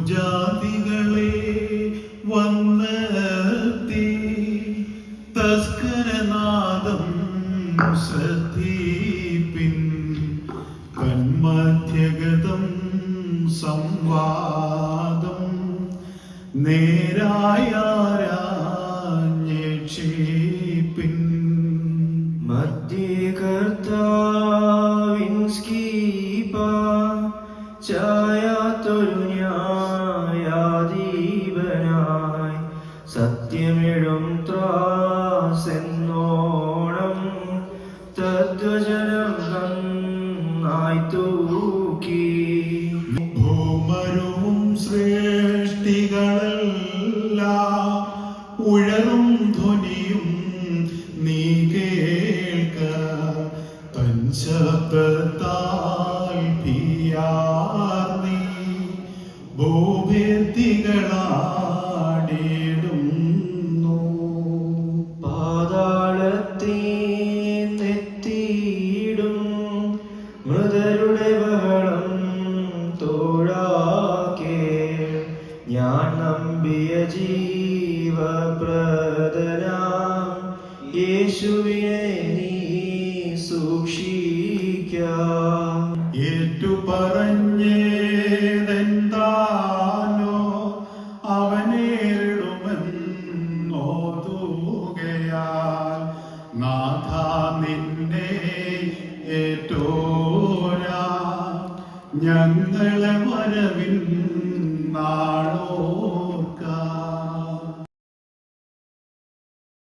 ഭൂജാതികളെ വന്നെത്തി. തസ്കരനാദം ശ്രദ്ധിപ്പിൻ കന്മധ്യഗതം സംവാദം. നേരായാരാഞ്ഞേക്ഷിപ്പിൻ മധ്യേ കർത്താവിൻ സ്കീപ ചായാത്തൊരു സത്യമിടും ത്രാസെന്നോണം തദ്വചനം നന്നായി തൂക്കി. ഭൂമരവും സൃഷ്ടികളല്ല ഉഴലും ധ്വനിയും നീ കേൾക്ക. തൻ ശബ്ദത്താൽ ഞാൻ നമ്പിയ ജീവപ്രദനാം യേശുവിനെ നീ സൂക്ഷിക്കാം. ഏറ്റുപറഞ്ഞേതെന്താനോ അവനേറിടുമെന്നോതുകയാൽ നാഥ നിന്നെ ഏറ്റോരാ. ഞങ്ങളെ